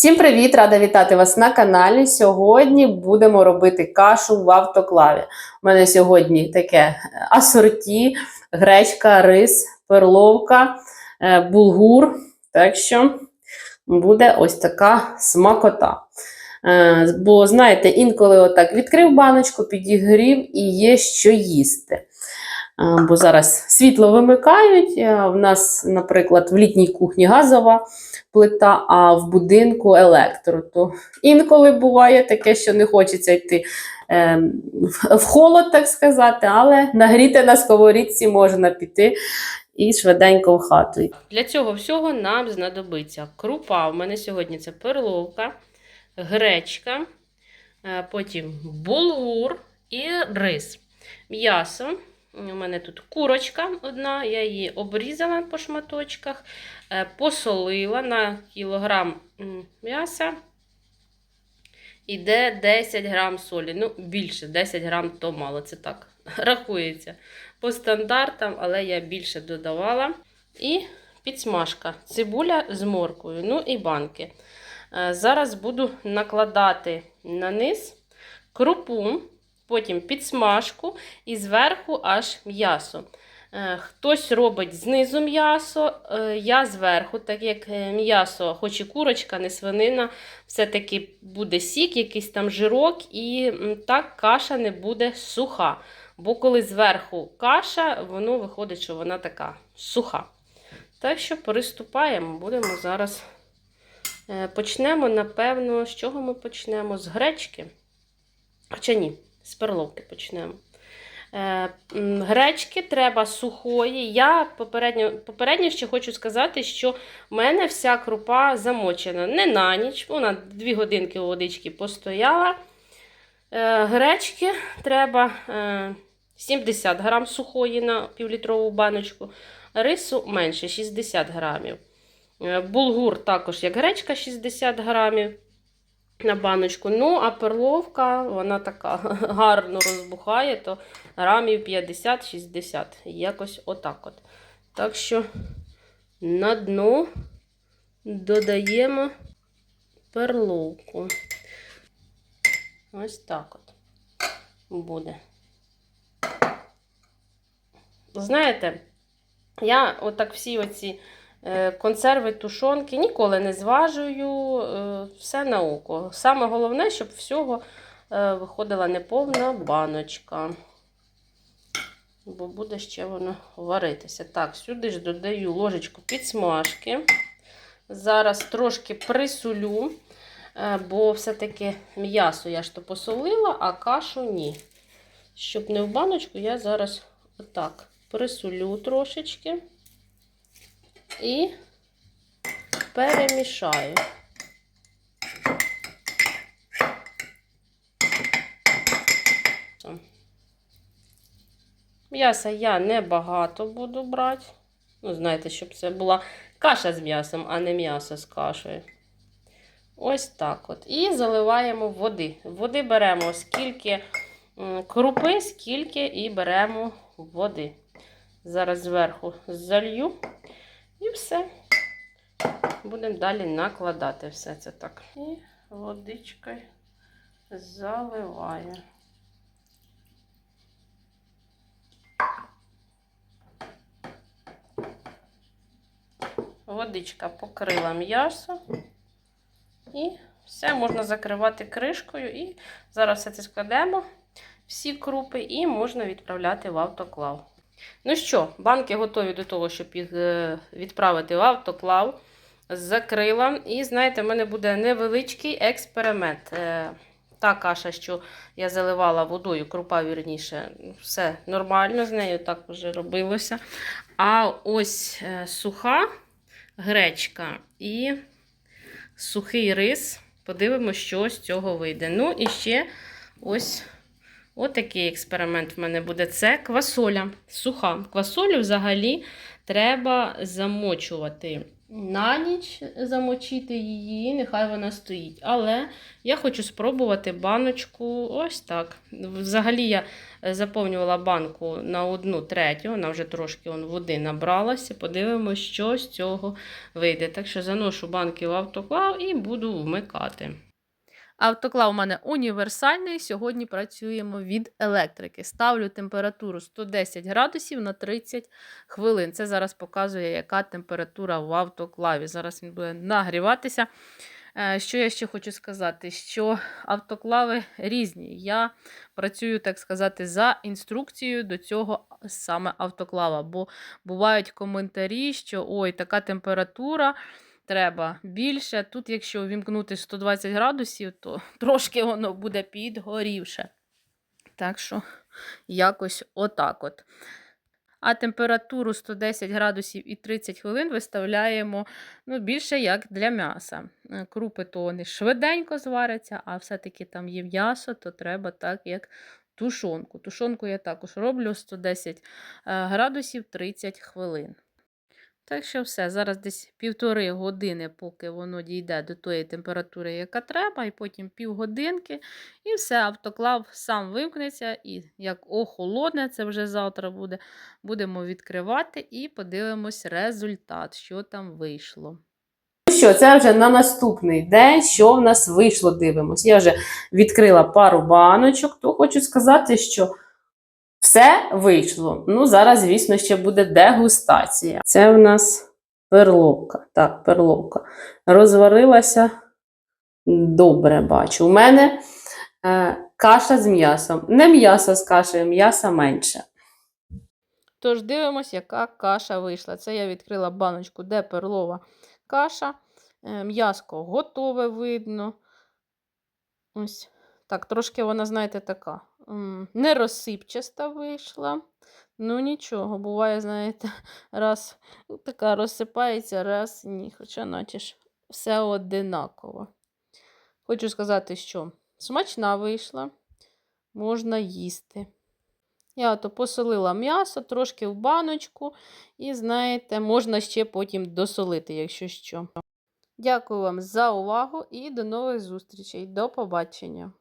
Всім привіт! Рада вітати вас на каналі. Сьогодні будемо робити кашу в автоклаві. У мене сьогодні таке асорті, гречка, рис, перловка, е, булгур. Так що буде ось така смакота. Е, Бо, знаєте, інколи отак відкрив баночку, підігрів і є що їсти. Е, Бо зараз світло вимикають. е, В нас, наприклад, в літній кухні газова плита, а в будинку електро. То інколи буває таке, що не хочеться йти е, в- холод, так сказати, але нагріти на сковорідці можна піти і швиденько в хату. Для цього всього нам знадобиться крупа. У мене сьогодні це перловка, гречка, потім булгур і рис. М'ясо. У мене тут курочка одна, я її обрізала по шматочках, е, посолила на кілограм м'яса. Іде 10 грам солі. Ну, більше 10 грам то мало, це так рахується по стандартам, але я більше додавала. І підсмажка, цибуля з морквою, ну і банки. Е, Зараз буду накладати на низ крупу, потім підсмажку і зверху аж м'ясо. Е, Хтось робить знизу м'ясо, е, я зверху, так як е, м'ясо, хоч і курочка, не свинина, все-таки буде сік, якийсь там жирок, і так каша не буде суха. Бо коли зверху каша, воно виходить, що вона така суха. Так що приступаємо, будемо зараз. Почнемо, напевно, з чого ми почнемо? З гречки. Хоча ні, з перловки почнемо. Е, Гречки треба сухої. Я попередньо, попередньо ще хочу сказати, що в мене вся крупа замочена не на ніч. Вона 2 годинки у водички постояла. Е, Гречки треба е, 70 грам сухої на півлітрову баночку, рису менше 60 грамів. Е, Булгур також як гречка 60 грамів на баночку. Ну, а перловка, вона така гарно розбухає, то грамів 50-60. Якось отак от. Так що на дно додаємо перловку. Ось так от буде. Знаєте, я отак всі оці консерви, тушонки ніколи не зважую, е, все на око. Саме головне, щоб всього е, виходила неповна баночка. Бо буде ще воно варитися. Так, сюди ж додаю ложечку підсмажки. Зараз трошки присолю, е, бо все-таки м'ясо я ж то посолила, а кашу ні. Щоб не в баночку, я зараз отак присолю трошечки і перемішаю. М'яса я не багато буду брати. Ну, знаєте, щоб це була каша з м'ясом, а не м'ясо з кашею. Ось так от. І заливаємо води. Води беремо скільки крупи, скільки і беремо води. Зараз зверху залью і все. Будемо далі накладати все це так. І водичкою заливаю. Водичка покрила м'ясо. І все можна закривати кришкою. І зараз все це складемо, всі крупи, і можна відправляти в автоклав. Ну що, банки готові до того, щоб їх е, відправити в автоклав. Закрила. І знаєте, в мене буде невеличкий експеримент. Е, Та каша, що я заливала водою, крупа вірніше, все нормально з нею так вже робилося. А ось е, суха гречка і сухий рис. Подивимося, що з цього вийде. Ну, і ще ось отакий експеримент в мене буде. Це квасоля суха. Квасолю взагалі треба замочувати. на ніч замочити її, нехай вона стоїть. Але я хочу спробувати баночку ось так. Взагалі я заповнювала банку на одну третю, вона вже трошки он, води набралася. Подивимось, що з цього вийде. Так що заношу банки в автоклав і буду вмикати. Автоклав у мене універсальний. Сьогодні працюємо від електрики. Ставлю температуру 110 градусів на 30 хвилин. Це зараз показує, яка температура в автоклаві. Зараз він буде нагріватися. Е, Що я ще хочу сказати? Що автоклави різні. Я працюю, так сказати, за інструкцією до цього саме автоклава. Бо бувають коментарі, що ой, така температура треба більше. Тут, якщо вімкнути 120 градусів, то трошки воно буде підгорівше. Так що, якось отак от. А температуру 110 градусів і 30 хвилин виставляємо ну, більше як для м'яса. Е, Крупи то вони швиденько зваряться, а все-таки там є м'ясо, то треба так, як тушонку. Тушонку я також роблю 110 е, градусів 30 хвилин. Так що все, зараз десь півтори години, поки воно дійде до тої температури, яка треба, і потім півгодинки, і все, автоклав сам вимкнеться, і як охолодне, це вже завтра буде, будемо відкривати і подивимось результат, що там вийшло. Ну що, це вже на наступний день, що в нас вийшло, дивимось. Я вже відкрила пару баночок, то хочу сказати, що все вийшло. Ну, зараз, звісно, ще буде дегустація. Це в нас перловка. Так, перловка. Розварилася добре, бачу. У мене е, каша з м'ясом. Не м'ясо з кашею, м'яса менше. Тож дивимось, яка каша вийшла. Це я відкрила баночку, де перлова каша. Е, М'яско готове видно. Ось так, трошки вона, знаєте, така не розсипчаста вийшла. Ну, нічого, буває, знаєте, раз така розсипається, раз ні. Хоча, наче ж, все одинаково. Хочу сказати, що смачна вийшла, можна їсти. Я ото посолила м'ясо трошки в баночку, і, знаєте, можна ще потім досолити, якщо що. Дякую вам за увагу і до нових зустрічей. До побачення!